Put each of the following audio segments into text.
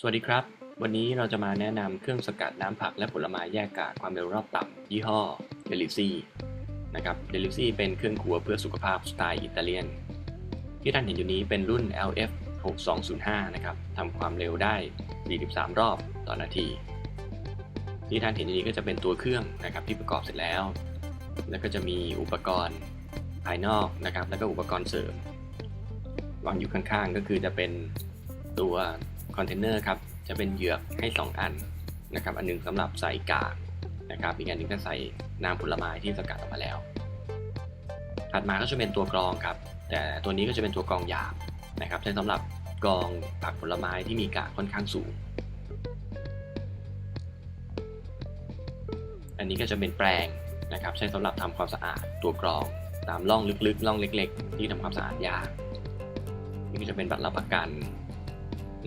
สวัสดีครับ วันนี้เราจะมาแนะนำเครื่องสกัดน้ำผักและผลไม้แยกกากความเร็วรอบต่ำยี่ห้อ d e l i z i นะครับ d e l i z i เป็นเครื่องครัวเพื่อสุขภาพสไตล์อิตาเลียน ที่ท่านเห็นอยู่นี้เป็นรุ่น LF 6205นะครับทำความเร็วได้ 43 รอบต่อนาที ที่ท่านเห็นอยู่นี้ก็จะเป็นตัวเครื่องนะครับที่ประกอบเสร็จแล้ว แล้วก็จะมีอุปกรณ์ภายนอกนะครับ แล้วก็อุปกรณ์เสริมวางอยู่ข้างๆ ก็คือจะเป็นตัว คอนเทนเนอร์ครับจะเป็นเหยือกให้ 2 อันนะครับ อันหนึงสำหรับใส่กากนะครับ อีกอันหนึงก็ใส่น้ำผลไม้ที่สกัดออกมาแล้ว ถัดมาก็จะเป็นตัวกรองครับ แต่ตัวนี้ก็จะเป็นตัวกรองหยาบนะครับใช้สำหรับกรองผักผลไม้ที่มีกากค่อนข้างสูง อันนี้ก็จะเป็นแปรงนะครับ ใช้สำหรับทำความสะอาดตัวกรองตามร่องลึกๆร่องเล็ก ๆ ที่ทำความสะอาดยากนี่ก็จะเป็นบัตรรับประกัน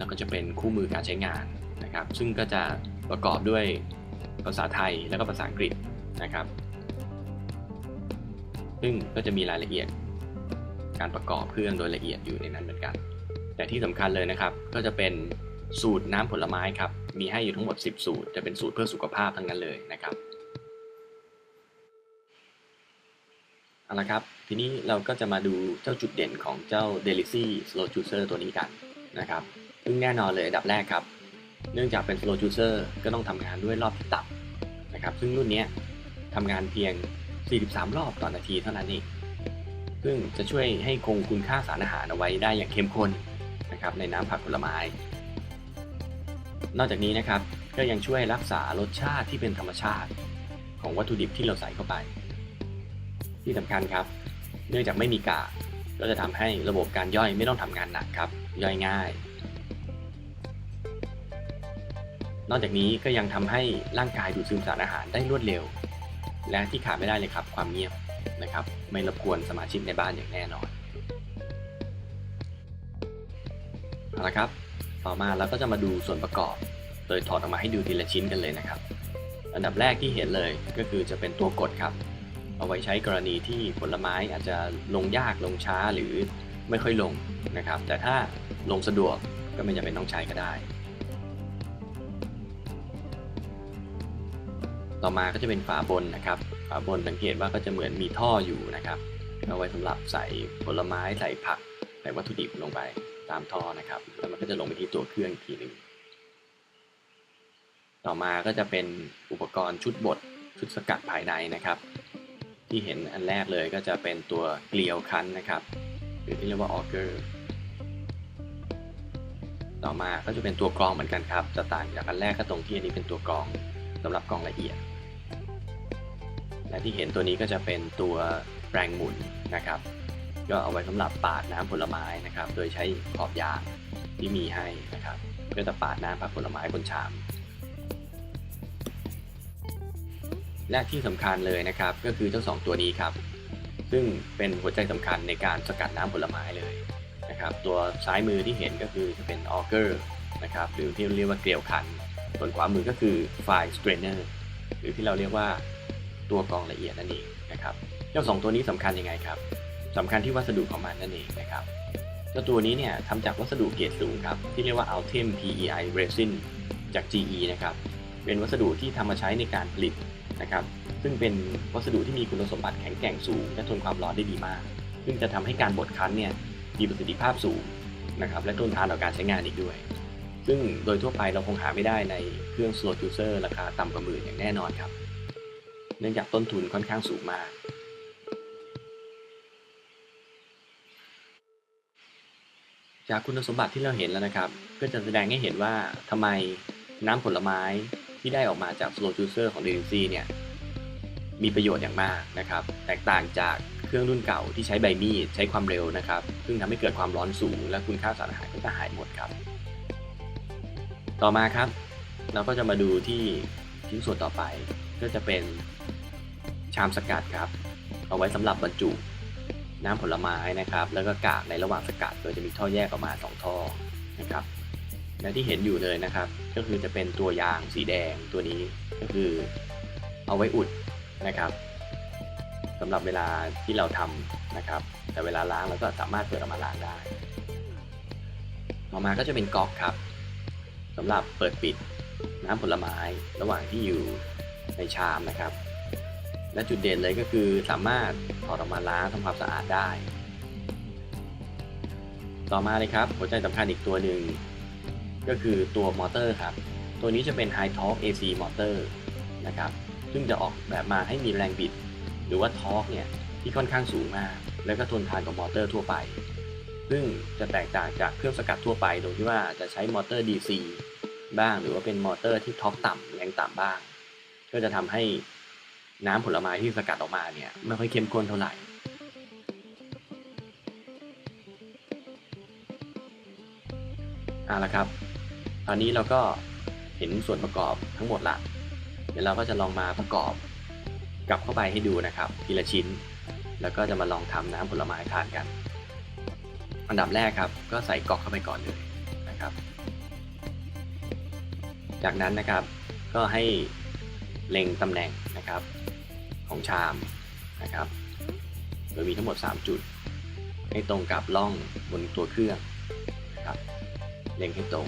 แล้วก็จะเป็นคู่มือการใช้งานนะครับ ซึ่งก็จะประกอบด้วยภาษาไทยแล้วก็ภาษาอังกฤษนะครับ ซึ่งก็จะมีรายละเอียดการประกอบเครื่องโดยละเอียดอยู่ในนั้นเหมือนกัน แต่ที่สำคัญเลยนะครับ ก็จะเป็นสูตรน้ำผลไม้ครับ มีให้อยู่ทั้งหมด 10 สูตร จะเป็นสูตรเพื่อสุขภาพทั้งนั้นเลยนะครับเอาละครับ ทีนี้เราก็จะมาดูเจ้าจุดเด่นของเจ้า d e l i c y Slow Juicer ตัวนี้กันนะครับ ซึ่งแน่นอนเลยอันดับแรกครับ เนื่องจากเป็น Slow Juicer ก็ต้องทำงานด้วยรอบที่ต่ำนะครับ ซึ่งรุ่นนี้ทำงานเพียง 43 รอบต่อนาทีเท่านั้นเองซึ่งจะช่วยให้คงคุณค่าสารอาหารเอาไว้ได้อย่างเข้มข้นนะครับในน้ำผักผลไม้ นอกจากนี้นะครับก็ยังช่วยรักษารสชาติที่เป็นธรรมชาติ ของวัตถุดิบที่เราใส่เข้าไป ที่สำคัญครับ เนื่องจากไม่มีกากก็จะทำให้ระบบการย่อยไม่ต้องทำงานหนักครับ ย่อยง่าย นอกจากนี้ก็ยังทำให้ร่างกายดูดซึมสารอาหารได้รวดเร็ว และที่ขาดไม่ได้เลยครับ ความเงียบนะครับ ไม่รบกวนสมาชิกในบ้านอย่างแน่นอนเอาละครับ ต่อมาเราก็จะมาดูส่วนประกอบ โดยถอดออกมาให้ดูทีละชิ้นกันเลยนะครับ อันดับแรกที่เห็นเลยก็คือจะเป็นตัวกดครับ เอาไว้ใช้กรณีที่ผลไม้อาจจะลงยากลงช้าหรือไม่ค่อยลงนะครับ แต่ถ้าลงสะดวกก็ไม่จำเป็นต้องใช้ก็ได้ ต่อมาก็จะเป็นฝาบนนะครับ ฝาบนสังเกตว่าก็จะเหมือนมีท่ออยู่นะครับเอาไว้สำหรับใส่ผลไม้ใส่ผักใส่วัตถุดิบลงไปตามท่อนะครับ แล้วมันก็จะลงไปที่ตัวเครื่องทีหนึ่งต่อมาก็จะเป็นอุปกรณ์ชุดบดชุดสกัดภายในนะครับ ที่เห็นอันแรกเลยก็จะเป็นตัวเกลียวคั้นนะครับ หรือที่เรียกว่าออเกอร์ต่อมาก็จะเป็นตัวกรองเหมือนกันครับจะต่างจากอันแรกก็ตรงที่อันนี้เป็นตัวกรองสำหรับกรองละเอียด และที่เห็นตัวนี้ก็จะเป็นตัวแปรงหมุนนะครับ ก็เอาไว้สำหรับปาดน้ำผลไม้นะครับ โดยใช้ขอบยางที่มีให้นะครับ ก็จะปาดน้ำผักผลไม้บนชาม และที่สำคัญเลยนะครับ ก็คือเจ้าสองตัวนี้ครับ ซึ่งเป็นหัวใจสำคัญในการสกัดน้ำผลไม้เลยนะครับ ตัวซ้ายมือที่เห็นก็คือจะเป็นออเกอร์นะครับ หรือที่เรียกว่าเกลียวคัน ส่วนขวามือก็คือไฟสเตรนเนอร์หรือที่เราเรียกว่า ตัวกรองละเอียดนั่นเองนะครับเจ้าสองตัวนี้สำคัญยังไงครับสำคัญที่วัสดุของมันนั่นเองนะครับเจ้าตัวนี้เนี่ยทำจากวัสดุเกรดสูงครับที่เรียกว่า Ultem PEI Resin จาก GE นะครับเป็นวัสดุที่ทำมาใช้ในการผลิตนะครับซึ่งเป็นวัสดุที่มีคุณสมบัติแข็งแกร่งสูงและทนความร้อนได้ดีมาก ซึ่งจะทำให้การบดคั้นเนี่ยมีประสิทธิภาพสูงนะครับและทนทานต่อการใช้งานอีกด้วย ซึ่งโดยทั่วไปเราคงหาไม่ได้ในเครื่อง slow juicer ราคาต่ำกว่าหมื่นอย่างแน่นอนครับ เนื่องจากต้นทุนค่อนข้างสูงมาก จากคุณสมบัติที่เราเห็นแล้วนะครับ ก็จะแสดงให้เห็นว่าทำไมน้ำผลไม้ที่ได้ออกมาจาก slow juicer ของ d e l i c เนี่ย มีประโยชน์อย่างมากนะครับ แตกต่างจากเครื่องรุ่นเก่าที่ใช้ใบมีดใช้ความเร็วนะครับ ซึ่งทำให้เกิดความร้อนสูง และคุณค่าสารอาหารก็จะหายหมดครับ ต่อมาครับ เราก็จะมาดูที่ชิ้นส่วนต่อไปก็จะเป็น ชามสกัดครับ เอาไว้สำหรับบรรจุน้ำผลไม้นะครับ แล้วก็กากในระหว่างสกัด โดยจะมีท่อแยกออกมา 2 ท่อนะครับและที่เห็นอยู่เลยนะครับ ก็คือจะเป็นตัวยางสีแดงตัวนี้ก็คือเอาไว้อุดนะครับสำหรับเวลาที่เราทำนะครับ แต่เวลาล้างเราก็สามารถเปิดออกมาล้างได้ต่อมาก็จะเป็นก๊อกครับสำหรับเปิดปิดน้ำผลไม้ระหว่างที่อยู่ในชามนะครับ และจุดเด่นเลยก็คือสามารถถอดออกมาล้างทำความสะอาดได้ ต่อมาเลยครับ หัวใจสำคัญอีกตัวหนึ่ง ก็คือตัวมอเตอร์ครับ ตัวนี้จะเป็น High Torque AC มอเตอร์นะครับ ซึ่งจะออกแบบมาให้มีแรงบิด หรือว่าทอร์กเนี่ยที่ค่อนข้างสูงมาก แล้วก็ทนทานกับมอเตอร์ทั่วไป ซึ่งจะแตกต่างจากเครื่องสกัดทั่วไปตรงที่ว่าจะใช้มอเตอร์ DC บ้าง หรือว่าเป็นมอเตอร์ที่ท็อปต่ำแรงต่ำบ้าง ก็จะทำให้ น้ำผลไม้ที่สกัดออกมาเนี่ยไม่ค่อยเข้มข้นเท่าไหร่ เอาละครับ ตอนนี้เราก็เห็นส่วนประกอบทั้งหมดละ เดี๋ยวเราก็จะลองมาประกอบกลับเข้าไปให้ดูนะครับ ทีละชิ้น แล้วก็จะมาลองทำน้ำผลไม้ทานกัน อันดับแรกครับ ก็ใส่กรอกเข้าไปก่อนเลยนะครับ จากนั้นนะครับก็ให้เล็งตำแหน่งนะครับ ของชามนะครับ โดยมีทั้งหมด 3 จุด ให้ตรงกับล่องบนตัวเครื่องนะครับ เล็งให้ตรง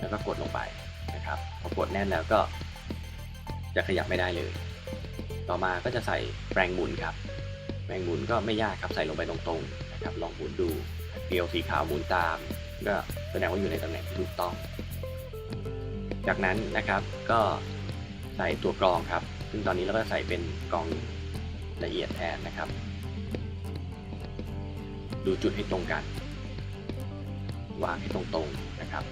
แล้วก็กดลงไปนะครับ พอกดแน่นแล้วก็จะขยับไม่ได้เลย ต่อมาก็จะใส่แปรงหมุนครับ แปรงหมุนก็ไม่ยากครับ ใส่ลงไปตรงๆนะครับ ลองหมุนดู เกลียวสีขาวหมุนตาม ก็แสดงว่าอยู่ในตำแหน่งที่ถูกต้อง จากนั้นนะครับก็ใส่ตัวกรองครับ ซึ่งตอนนี้เราก็ใส่เป็นกองละเอียดแทนนะครับ ดูจุดให้ตรงกัน วางให้ตรงๆนะครับ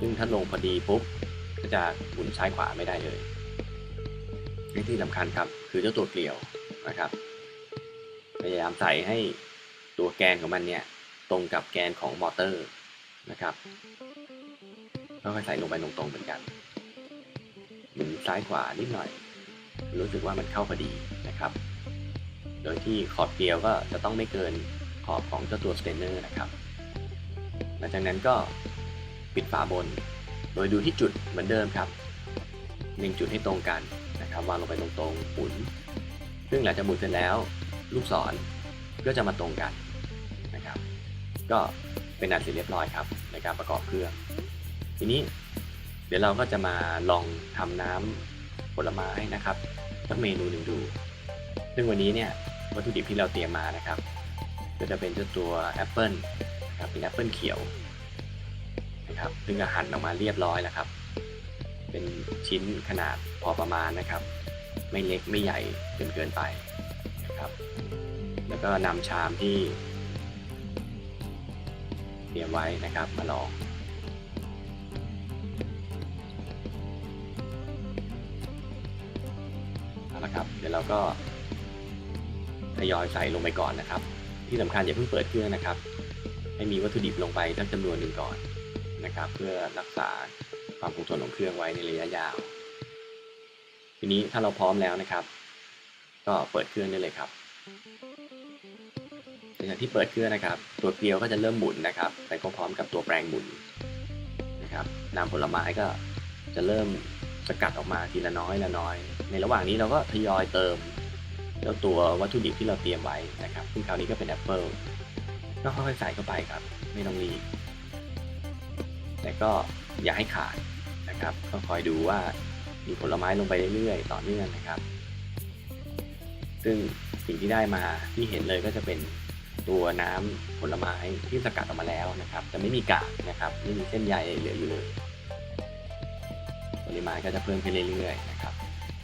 ซึ่งถ้าลงพอดีปุ๊บก็จะหมุนซ้ายขวาไม่ได้เลยในที่สำคัญครับคือเจ้าตัวเกลียวนะครับ พยายามใส่ให้ตัวแกนของมันเนี่ยตรงกับแกนของมอเตอร์นะครับค่อยใส่ลงไปตรงๆเหมือนกัน หมุนซ้ายขวานิดหน่อย รู้สึกว่ามันเข้าพอดีนะครับ โดยที่ขอบเกลียวก็จะต้องไม่เกินขอบของเจ้าตัวสเตนเนอร์นะครับ หลังจากนั้นก็ปิดฝาบน โดยดูที่จุดเหมือนเดิมครับเล็งจุดให้ตรงกันนะครับวางลงไปตรงๆหมุน ซึ่งหลังจากหมุนเสร็จแล้ว ลูกศรก็จะมาตรงกันนะครับ ก็เป็นอันเสร็จเรียบร้อยครับในการประกอบเครื่อง ทีนี้ ดี๋ยวเราก็จะมาลองทำน้ำผลไม้นะครับสักเมนูหนึ่งดู ซึ่งวันนี้เนี่ยวัตถุดิบที่เราเตรียมมานะครับ ก็จะเป็นเจ้าตัวแอปเปิลนะครับเป็นแอปเปิลเขียวนะครับซึ่งก็หั่นออกมาเรียบร้อยแล้วครับ เป็นชิ้นขนาดพอประมาณนะครับ ไม่เล็กไม่ใหญ่จนเกินไปนะครับ แล้วก็นำชามที่ เตรียมไว้นะครับมาลอง เอาละครับ เดี๋ยวเราก็ทยอยใส่ลงไปก่อนนะครับ ที่สำคัญอย่าเพิ่งเปิดเครื่องนะครับ ให้มีวัตถุดิบลงไปสักจำนวนหนึ่งก่อนนะครับ เพื่อรักษาความคงทนของเครื่องไว้ในระยะยาว ทีนี้ถ้าเราพร้อมแล้วนะครับ ก็เปิดเครื่องได้เลยครับหลังจากที่เปิดเครื่องนะครับ ตัวเกลียวก็จะเริ่มหมุนนะครับไปพร้อมๆกับตัวแปรงหมุนนะครับน้ำผลไม้ก็จะเริ่ม สกัดออกมาทีละน้อยละน้อย ในระหว่างนี้เราก็ทยอยเติมเจ้าตัววัตถุดิบที่เราเตรียมไว้นะครับ ซึ่งคราวนี้ก็เป็นแอปเปิลก็ค่อยๆใส่เข้าไปครับ ไม่ต้องรีบแต่ก็อย่าให้ขาดนะครับก็คอยดูว่ามีผลไม้ลงไปเรื่อยๆ ต่อเนื่องนะครับ ซึ่งสิ่งที่ได้มาที่เห็นเลยก็จะเป็นตัวน้ำผลไม้ที่สกัดออกมาแล้วนะครับ จะไม่มีกากนะครับ ไม่มีเส้นใยเหลืออยู่เลย ริมาณก็จะเพิ่มขึ้นเรื่อยๆนะครับ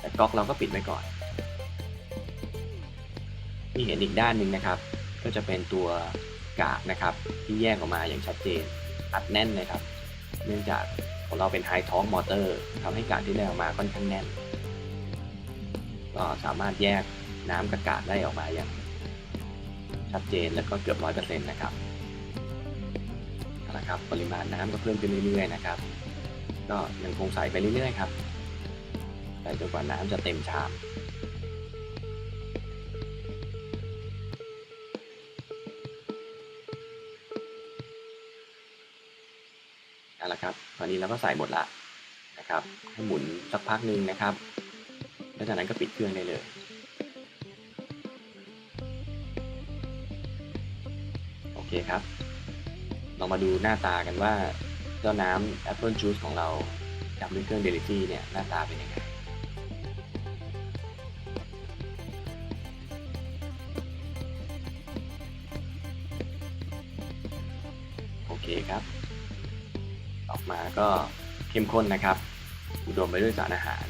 แต่ก๊อกเราก็ปิดไว้ก่อนที่เห็นอีกด้านหนึ่งนะครับ ก็จะเป็นตัวกากนะครับ ที่แยกออกมาอย่างชัดเจนอัดแน่นเลยครับ เนื่องจากของเราเป็นไฮท้องมอเตอร์ทำให้กากที่ได้ออกมาค่อนข้างแน่น ก็สามารถแยกน้ำกับกากได้ออกมาอย่างชัดเจนแล้วก็เกือบร้อยเปอร์เซ็นต์นะครับเอาละครับ ปริมาณน้ำก็เพิ่มขึ้นเรื่อยๆนะครับ ก็ยังคงใส่ไปเรื่อยๆครับใส่จนกว่าน้ำจะเต็มชามเอาละครับ ตอนนี้เราก็ใส่หมดละนะครับ ให้หมุนสักพักหนึ่งนะครับ แล้วจากนั้นก็ปิดเครื่องได้เลยโอเคครับ เรามาดูหน้าตากันว่า เจ้าน้ำ Apple Juice ของเราดับด้วยเครื่อง Delivery เนี่ย หน้าตาเป็นยังไงโอเคครับ ออกมาก็เข้มข้นนะครับ อุดมไปด้วยสารอาหาร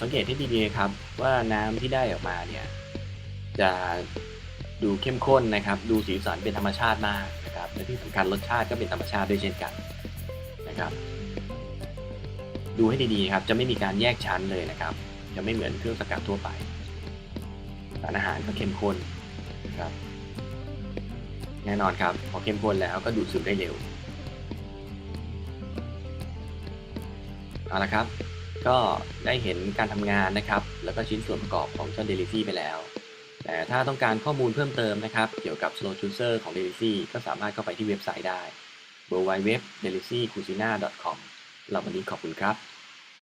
สังเกตให้ดีๆครับ ว่าน้ำที่ได้ออกมาเนี่ย จะดูเข้มข้นนะครับ ดูสีสันเป็นธรรมชาติมากนะครับและที่สำคัญรสชาติก็เป็นธรรมชาติด้วยเช่นกันนะครับ ดูให้ดีๆครับ จะไม่มีการแยกชั้นเลยนะครับ จะไม่เหมือนเครื่องสกัดทั่วไปสารอาหารก็เข้มข้นนะครับ แน่นอนครับ พอเข้มข้นแล้วก็ดูดซึมได้เร็วเอาละครับ ก็ได้เห็นการทำงานนะครับ แล้วก็ชิ้นส่วนประกอบของเจ้า d e l i ซี่ไปแล้ว แต่ถ้าต้องการข้อมูลเพิ่มเติมนะครับ เกี่ยวกับ Slow Juicer ของ d e l i ซี่ก็สามารถเข้าไปที่เว็บไซต์ได้ w w w d e l i c y c u c i n a c o m เราวันนี้ขอบคุณครับ